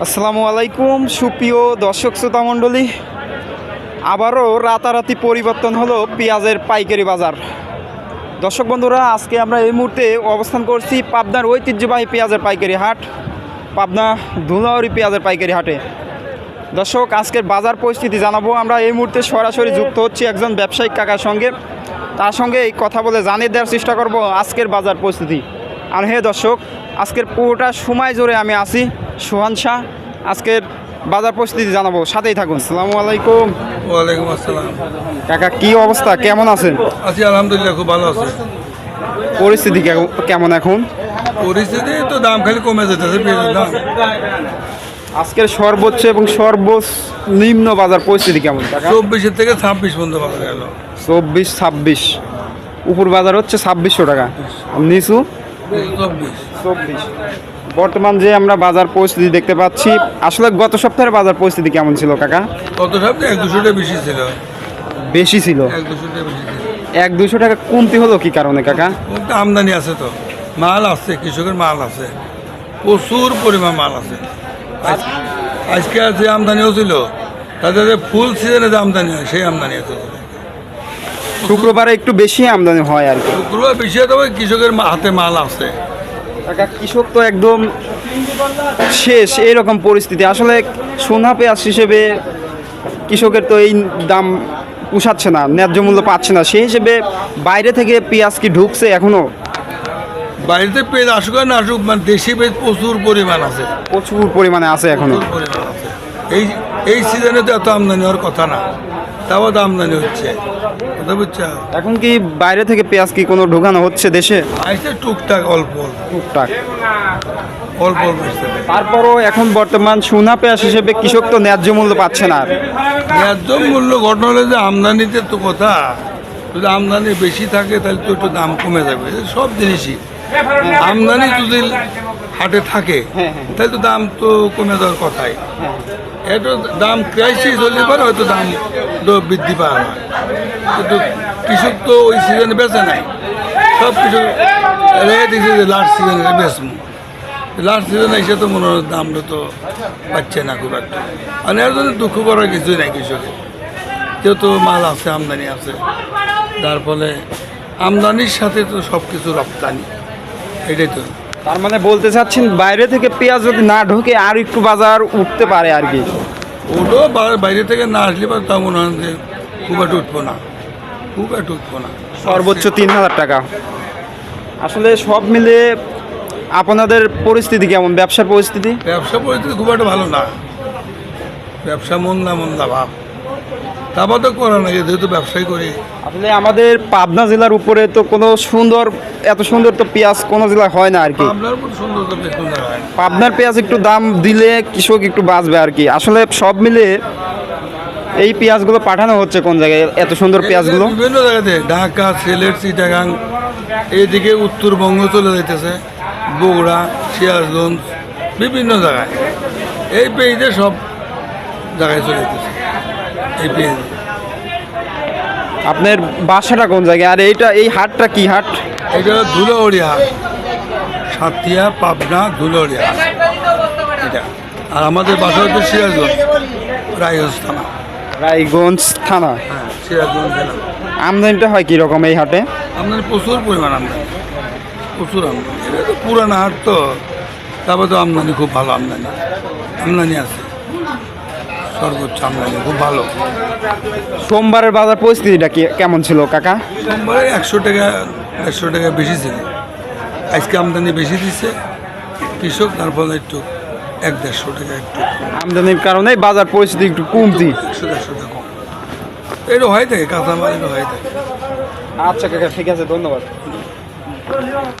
আসসালামু আলাইকুম, সুপ্রিয় দর্শক শ্রোতা মণ্ডলী। আবারও রাতারাতি পরিবর্তন হলো পেঁয়াজের পাইকারি বাজার। দর্শক বন্ধুরা, আজকে আমরা এই মুহূর্তে অবস্থান করছি পাবনার ঐতিহ্যবাহী পেঁয়াজের পাইকারি হাট, পাবনা ধুলাউরি পেঁয়াজের পাইকারি হাটে। দর্শক, আজকের বাজার পরিস্থিতি জানাব। আমরা এই মুহূর্তে সরাসরি যুক্ত হচ্ছি একজন ব্যবসায়িক কাকার সঙ্গে। তার সঙ্গে এই কথা বলে জানিয়ে দেওয়ার চেষ্টা করব আজকের বাজার পরিস্থিতি। আর হে দর্শক, আজকের পুরোটা সময় জুড়ে আমি আছি। সোহান শাহ আজকের বাজার পরিস্থিতি জানাব সাথেই থাকুন। আসসালামু আলাইকুম। ওয়ালাইকুম আসসালাম। কাকা কি অবস্থা? কেমন আছেন? আছি আলহামদুলিল্লাহ খুব ভালো আছে। পরিস্থিতি কেমন এখন? পরিস্থিতি তো দাম খালি কমে যেতেছে পেঁয়াজের দাম। আজকের সর্বোচ্চ এবং সর্বনিম্ন বাজার পরিস্থিতি কেমন কাকা? চব্বিশের থেকে ছাব্বিশ পর্যন্ত পাওয়া গেল। চব্বিশ ছাব্বিশ। উপর বাজার হচ্ছে ছাব্বিশশো টাকা। নিচু? চব্বিশ। চব্বিশ। বর্তমান যে আমরা বাজার পরিস্থিতি দেখতে পাচ্ছি আসলে গত সপ্তাহের বাজার পরিস্থিতি কেমন ছিল কাকা? কত সপ্তাহে দুশোটা বেশি ছিল। বেশি ছিল? এক দুশো টাকা কমতি হলো কি কারণে কাকা? আমদানি আছে তো। মাল আছে কৃষকের মাল আছে। প্রচুর পরিমাণ মাল আছে। আজ- আজকে যে আমদানি হচ্ছিল তাদের যে ফুল সিজনে যে আমদানি হয় সেই আমদানি আছে। শুক্রবারে একটু বেশি আমদানি হয় আর কি। শুক্রবার বেশি হতে হবে কৃষকের হাতে মাল আছে। কৃষক তো একদম শেষ এইরকম পরিস্থিতি। আসলে সোনা পেঁয়াজ হিসেবে কৃষকের তো এই দাম পুষাচ্ছে না ন্যায্য মূল্য পাচ্ছে না। সেই হিসেবে বাইরে থেকে পেঁয়াজ কি ঢুকছে এখনও? বাইরেতে পেঁয়াজ আসুক আর না আসুক মানে দেশি পেঁয়াজ প্রচুর পরিমাণ আছে। প্রচুর পরিমাণে আছে এখনও। পরিমাণ আছে। এই এই সিজনে তো এত আমদানি হওয়ার কথা না। তাও তো আমদানি হচ্ছে। কথা বুঝছ? এখন কি বাইরে থেকে পেঁয়াজ কি কোনো ঢোকানো হচ্ছে দেশে? আসছে টুকটাক অল্প টুকটাক। অল্প অল্প তারপরও এখন বর্তমান সোনা পেঁয়াজ হিসেবে কৃষক তো ন্যায্য মূল্য পাচ্ছে না আর। ন্যায্য মূল্য ঘটনা হলে যে আমদানিতে তো কথা। যদি আমদানি বেশি থাকে তাহলে তো একটু দাম কমে যাবে। সব জিনিসই। আমদানি যদি হাটে থাকে তাহলে তো দাম তো কমে যাওয়ার কথাই। এটা দাম ক্রাইসিস হলে পরে হয়তো দাম তো বৃদ্ধি পাওয়া হয়। কিন্তু কৃষক তো ওই সিজনে বেচে নাই। সব কিছু রেখে দিয়েছে যে লাস্ট সিজনে বেচবো। লাস্ট সিজনে এসে তো মনে হয় দামটা তো পাচ্ছে না খুব একটা। মানে এর জন্য দুঃখ করার কিছুই নাই কৃষকের। যেহেতু মাল আছে আমদানি আছে। যার ফলে আমদানির সাথে তো সব কিছু রপ্তানি। এটাই তো। তার মানে বলতে চাচ্ছেন বাইরে থেকে পেঁয়াজ যদি না ঢোকে আর একটু বাজার উঠতে পারে আর কি? ওটাও বাইরে থেকে না আসলে বা তা মনে হয় যে খুব একটা উঠবো না। খুব একটা উঠবো না। সর্বোচ্চ তিন হাজার টাকা। আসলে সব মিলে আপনাদের পরিস্থিতি কেমন? ব্যবসার পরিস্থিতি? ব্যবসা পরিস্থিতি খুব একটা ভালো না। ব্যবসা মন্দা মন্দা ভাব। তারপর তো করা না যেহেতু ব্যবসাই করি। আসলে আমাদের পাবনা জেলার উপরে তো কোনো সুন্দর এত সুন্দর তো পেঁয়াজ কোনো জেলায় হয় না আর কি। আপনার খুব সুন্দর তো সুন্দর হয় পাবনার পেঁয়াজ একটু দাম দিলে কৃষক একটু বাঁচবে আর কি। আসলে সব মিলে এই পেঁয়াজগুলো পাঠানো হচ্ছে কোন জায়গায়? এত সুন্দর পেঁয়াজগুলো? বিভিন্ন জায়গাতে ঢাকা সিলেট চিটাগাং এইদিকে উত্তরবঙ্গ চলে যাইতেছে। বগুড়া সিরাজগঞ্জ বিভিন্ন জায়গায়। এই পেঁয়াজে সব জায়গায় চলে যেতেছে আপনার বাসাটা কোন জায়গায়? আর এইটা এই হাটটা কি হাট? এটা হলো ধুলাউড়ি হাট। সাতক্ষীয়া পাবনা ধুলাউড়ি হাট। এটা। আর আমাদের বাসা হচ্ছে সিরাজগঞ্জ রায়গঞ্জ থানা। রায়গঞ্জ থানা? হ্যাঁ সিরাজগঞ্জ জেলা আমদানিটা হয় কি রকম এই হাটে? আমদানি প্রচুর পরিমাণ আমদানি। প্রচুর আমদানি। এটা তো পুরানো হাট তো। তারপরে তো আমদানি খুব ভালো আমদানি। আমদানি আছে। সর্বোচ্চ আমদানি খুব ভালো। সোমবারের বাজার পরিস্থিতিটা কি কেমন ছিল কাকা? সোমবারে একশো টাকা একশো টাকা বেশি ছিল। আজকে আমদানি বেশি দিচ্ছে কৃষক তার ফলে একটু এক দেড়শো টাকা একটু। আমদানির কারণে বাজার পরিস্থিতি একটু কমতি। একশো দেড়শো টাকা কম। এটা হয়ে থাকে কাঁচামাল এটা হয়ে থাকে। আচ্ছা কাকা ঠিক আছে ধন্যবাদ।